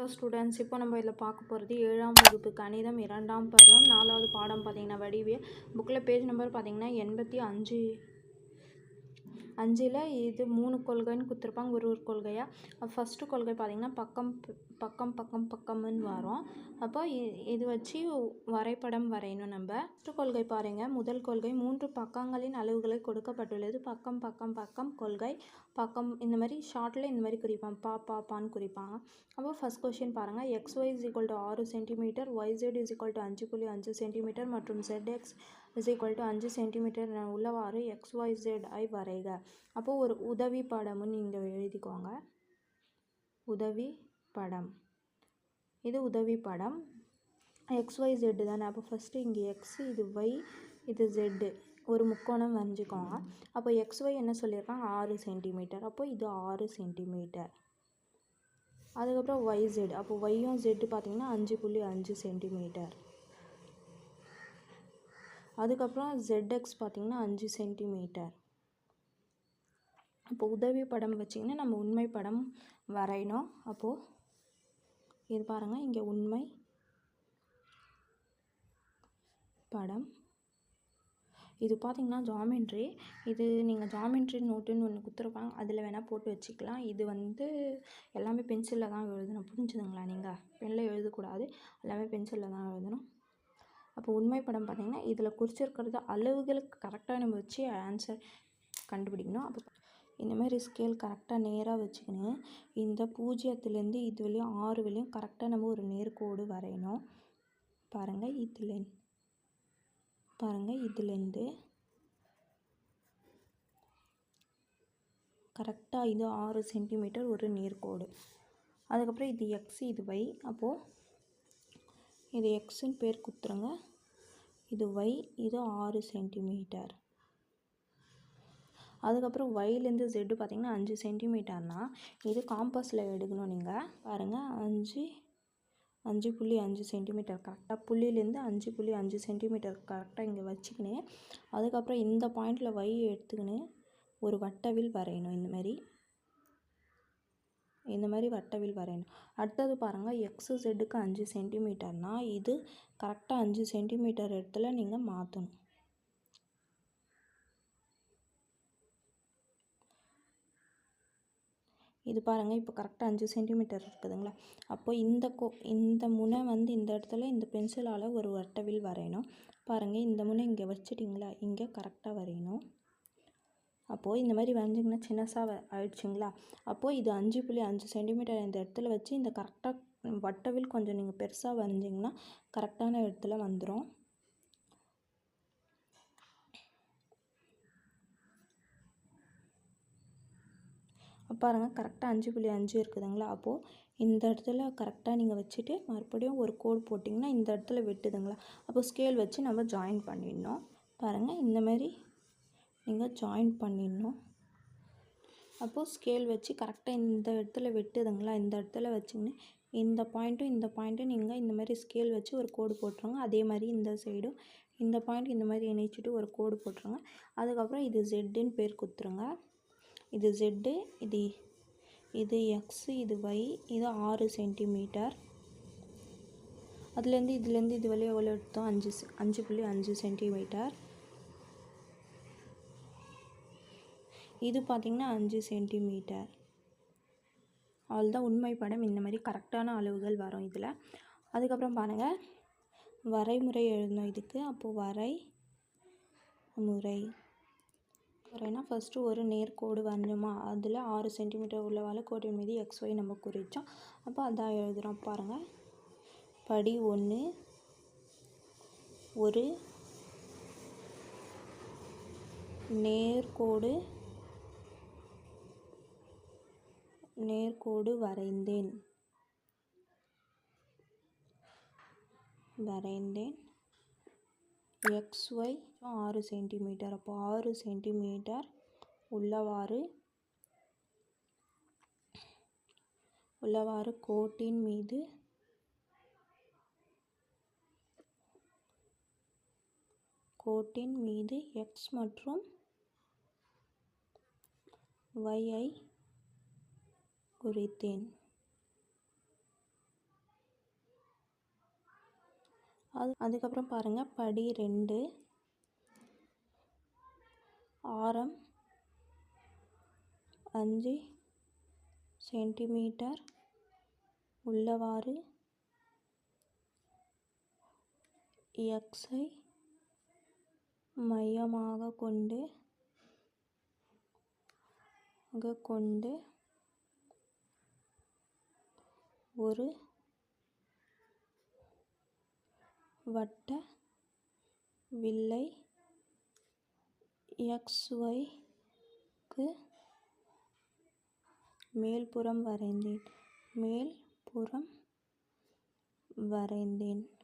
Hello students இப்போ நம்ம இதில் பார்க்க போகிறது ஏழாம் வகுப்பு கணிதம் இரண்டாம் பருவம் நாலாவது பாடம் பார்த்தீங்கன்னா வடிவியல். புக்கில் பேஜ் நம்பர் பார்த்தீங்கன்னா எண்பத்தி அஞ்சு. அஞ்சில் இது மூணு கொள்கைன்னு கொடுத்துருப்பாங்க ஒரு ஒரு கொள்கையாக ஃபஸ்ட்டு கொள்கை பார்த்தீங்கன்னா பக்கம் பக்கம் பக்கம் பக்கம்னு வரும். அப்போ இது வச்சு வரைபடம் வரையணும் நம்ம. ஃபஸ்ட்டு கொள்கை பாருங்கள் முதல் கொள்கை மூன்று பக்கங்களின் அளவுகளை கொடுக்கப்பட்டுள்ளது. பக்கம் பக்கம் பக்கம் கொள்கை. பக்கம் இந்த மாதிரி ஷார்ட்டில் இந்த மாதிரி குறிப்பாங்க. பா பா பான்னு குறிப்பாங்க. அப்போ ஃபஸ்ட் கொஷின் பாருங்கள் X Y is equal to ஆறு centimetre Y Z is equal to அஞ்சு புள்ளி அஞ்சு சென்டிமீட்டர் மற்றும் Z X is equal to அஞ்சு சென்டிமீட்டர் உள்ளவாறு எக்ஸ் ஒய் ஜெட் ஐ வரைக. அப்போது ஒரு உதவி படம்னு நீங்கள் எழுதிக்கோங்க. உதவி படம். இது உதவி படம். எக்ஸ் ஒய் ஜெட்டு தானே. அப்போ ஃபஸ்ட்டு இங்கே எக்ஸ் இது ஒய் இது ஜெட்டு ஒரு முக்கோணம் வரைஞ்சிக்கோங்க. அப்போ எக்ஸ் ஒய் என்ன சொல்லியிருக்காங்க? ஆறு சென்டிமீட்டர் அப்போ இது ஆறு சென்டிமீட்டர் அதுக்கப்புறம் ஒய் ஜெட் அப்போ ஒய்யும் ஜெட்டு பார்த்தீங்கன்னா அஞ்சு புள்ளி அஞ்சு சென்டிமீட்டர் அதுக்கப்புறம் ஜெட்எக்ஸ் பார்த்திங்கன்னா அஞ்சு சென்டிமீட்டர் அப்போ உதவி படம் வச்சிங்கன்னா நம்ம உண்மை படம் வரையணும். அப்போது இது பாருங்கள் இங்கே உண்மை படம். இது பார்த்திங்கன்னா ஜாமெண்ட்ரி. இது நீங்கள் ஜாமெண்ட்ரி நோட்டுன்னு ஒன்று கொடுத்துருப்பாங்க அதில் வேணால் போட்டு வச்சுக்கலாம். இது வந்து எல்லாமே பென்சிலில் தான் எழுதணும். புரிஞ்சுதுங்களா நீங்கள் பெனில் எழுதக்கூடாது எல்லாமே பென்சிலில் தான் எழுதணும். அப்போ உண்மை படம் பார்த்திங்கன்னா இதில் குறிச்சிருக்கிறது அளவுகளுக்கு கரெக்டாக நம்ம வச்சு ஆன்சர் கண்டுபிடிக்கணும். அப்போ இந்தமாரி ஸ்கேல் கரெக்டாக நேராக வச்சுக்கின்னு இந்த பூஜ்ஜியத்துலேருந்து இது வரையும் ஆறு வரையும் கரெக்டாக நம்ம ஒரு நேர்கோடு வரையணும். பாருங்கள் இதில் பாருங்கள் இதுலேருந்து கரெக்டாக இது ஆறு சென்டிமீட்டர் ஒரு நேர்கோடு. அதுக்கப்புறம் இது எக்ஸ் இது வை அப்போது இது எக்ஸுன்னு பேர் கொடுத்துருங்க இது ஒய் இது ஆறு சென்டிமீட்டர். அதுக்கப்புறம் ஒய்லேருந்து ஜெட்டு பார்த்தீங்கன்னா அஞ்சு சென்டிமீட்டர்னா இது காம்பஸில் எடுக்கணும் நீங்கள் பாருங்கள் அஞ்சு அஞ்சு புள்ளி அஞ்சு சென்டிமீட்டர். கரெக்டாக புள்ளிலேருந்து அஞ்சு புள்ளி அஞ்சு சென்டிமீட்டர் கரெக்டாக இங்கே வச்சுக்கின்னு. அதுக்கப்புறம் இந்த பாயிண்டில் வை எடுத்துக்கின்னு. ஒரு வட்டவில் வரையணும் இந்தமாரி இந்த மாதிரி வட்டவில் வரையணும். அடுத்தது பாருங்கள் எக்ஸு செட்டுக்கு அஞ்சு சென்டிமீட்டர்னா இது கரெக்டாக அஞ்சு சென்டிமீட்டர் இடத்துல நீங்கள் மாற்றணும் இது பாருங்கள் இப்போ கரெக்டாக அஞ்சு சென்டிமீட்டர் இருக்குதுங்களா? அப்போ இந்த கோ இந்த முனை வந்து இந்த இடத்துல இந்த பென்சிலால் ஒரு வட்டவில் வரையணும். பாருங்கள் இந்த முனை இங்கே வச்சிட்டிங்களா? இங்கே கரெக்டாக வரையணும். அப்போது இந்த மாதிரி வரைஞ்சிங்கன்னா சின்னசாக ஆயிடுச்சுங்களா? அப்போது இது அஞ்சு புள்ளி அஞ்சு சென்டிமீட்டர் இந்த இடத்துல வச்சு இந்த கரெக்டாக வட்டவில் கொஞ்சம் நீங்கள் பெருசாக வரைஞ்சிங்கன்னா கரெக்டான இடத்துல வந்துடும் பாருங்கள் கரெக்டாக அஞ்சு புள்ளி அஞ்சு இருக்குதுங்களா? அப்போது இந்த இடத்துல கரெக்டாக நீங்கள் வச்சுட்டு மறுபடியும் ஒரு கோடு போட்டிங்கன்னா இந்த இடத்துல வெட்டுதுங்களா? அப்போ ஸ்கேல் வச்சு நம்ம ஜாயின் பண்ணிடணும். பாருங்கள் இந்த மாதிரி நீங்கள் ஜாயின் பண்ணிடணும். அப்போது ஸ்கேல் வச்சு கரெக்டாக இந்த இடத்துல வெட்டுதுங்களா? இந்த இடத்துல வச்சுக்கின்னு இந்த பாயிண்ட்டும் இந்த பாயிண்ட்டும் நீங்கள் இந்த மாதிரி ஸ்கேல் வச்சு ஒரு கோடு போட்டுருங்க. அதே மாதிரி இந்த சைடும் இந்த பாயிண்ட் இந்த மாதிரி இணைச்சிட்டு ஒரு கோடு போட்டுருங்க. அதுக்கப்புறம் இது ஜெட்டுன்னு பேர் கொடுத்துருங்க. இது ஜெட்டு இது இது எக்ஸு இது ஒய் இது ஆறு சென்டிமீட்டர் அதுலேருந்து இதுலேருந்து இது வழியாக எவ்வளோ எடுத்தோம்? அஞ்சு அஞ்சு புள்ளி அஞ்சு சென்டிமீட்டர் இது பார்த்திங்கன்னா அஞ்சு சென்டிமீட்டர். அவ்வளோதான் உண்மை படம். இந்த மாதிரி கரெக்டான அளவுகள் வரும் இதில். அதுக்கப்புறம் பாருங்கள் வரைமுறை எழுதணும் இதுக்கு. அப்போது வரை முறை வரைனா ஃபஸ்ட்டு ஒரு நேர்கோடு வரைஞ்சோமா அதில் ஆறு சென்டிமீட்டர் உள்ள வளைக்கோட்டின் மீது எக்ஸ் ஒய் நம்ம குறித்தோம் அப்போ அதான் எழுதுகிறோம் பாருங்கள் படி ஒன்று ஒரு நேர்கோடு நேர்கோடு வரைந்தேன். வரைந்தேன். எக்ஸ் ஒய் ஆறு சென்டிமீட்டர் அப்போ ஆறு சென்டிமீட்டர் உள்ளவாறு உள்ளவாறு கோட்டின் மீது கோட்டின் மீது எக்ஸ் மற்றும் ஒய்யை குறித்தேன். அது அதுக்கப்புறம் பாருங்கள் படி ரெண்டு. ஆரம் அஞ்சு சென்டிமீட்டர் உள்ளவாறு எக்ஸை மையமாக கொண்டு கொண்டு ஒரு வட்ட வில்லை எக்ஸ்ஒய்க்கு மேல்புறம் வரைந்தேன். மேல்புறம் வரைந்தேன்.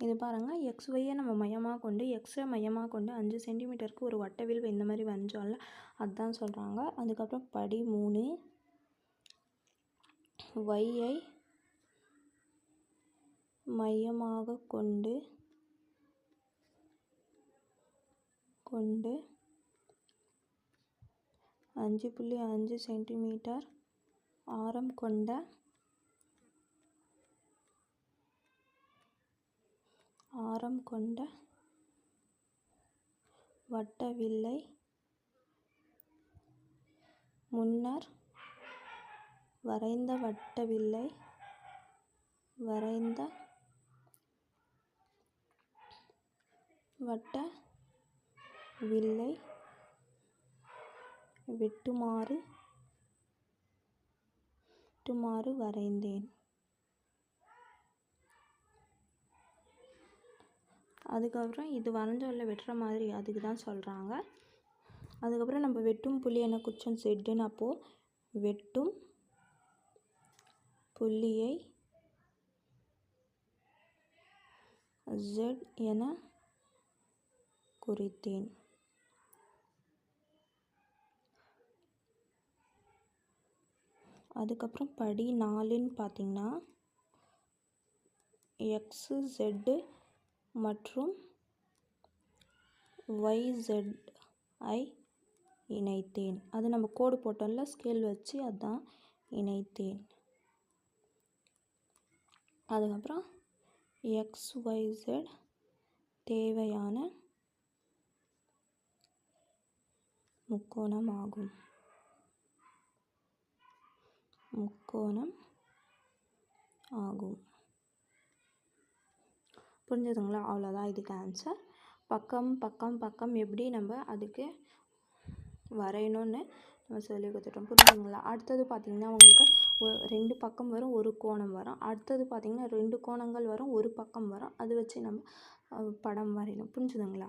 இது பாருங்கள் எக்ஸ் ஒய்யை நம்ம மையமாக கொண்டு எக்ஸை மையமாக கொண்டு அஞ்சு சென்டிமீட்டருக்கு ஒரு வட்டவில் இந்த மாதிரி வரைஞ்சோம்ல அதுதான் சொல்கிறாங்க அதுக்கப்புறம் படி மூணு ஒய்யை மையமாக கொண்டு கொண்டு அஞ்சு புள்ளி அஞ்சு சென்டிமீட்டர் ஆரம் கொண்ட ஆரம் கொண்ட வட்டவில்லை. முன்னர் வரைந்த வட்டவில்லை. வரைந்த வட்ட வில்லை வெட்டுமாறு வெட்டுமாறு வரைந்தேன். அதுக்கப்புறம் இது வரைஞ்சோல்ல வெட்டுற மாதிரி அதுக்கு தான் சொல்கிறாங்க அதுக்கப்புறம் நம்ம வெட்டும் புள்ளி குச்சம் செட்டுன்னு அப்போது வெட்டும் புள்ளியை ஜெட் என குறித்தேன். அதுக்கப்புறம் படி நாலுன்னு பார்த்தீங்கன்னா எக்ஸு ஜெட்டு மற்றும் ஒய் ஜெட் ஐ இணைத்தேன். அது நம்ம கோடு போட்டோம்ல ஸ்கேல் வச்சு அதான் இணைத்தேன். அதுக்கப்புறம் எக்ஸ் ஒய் தேவையான முக்கோணம் ஆகும். முக்கோணம் ஆகும். புரிஞ்சுதுங்களா? அவ்வளோதான் இதுக்கு ஆன்சர் பக்கம் பக்கம் பக்கம் எப்படி நம்ம அதுக்கு வரையணும்னு நம்ம சொல்லி கொடுத்துட்டோம். புரிஞ்சுதுங்களா? அடுத்தது பார்த்திங்கன்னா உங்களுக்கு ஒ- ரெண்டு பக்கம் வரும் ஒரு கோணம் வரும். அடுத்தது பார்த்திங்கன்னா ரெண்டு கோணங்கள் வரும் ஒரு பக்கம் வரும். அது வச்சு நம்ம படம் வரையணும். புரிஞ்சுதுங்களா?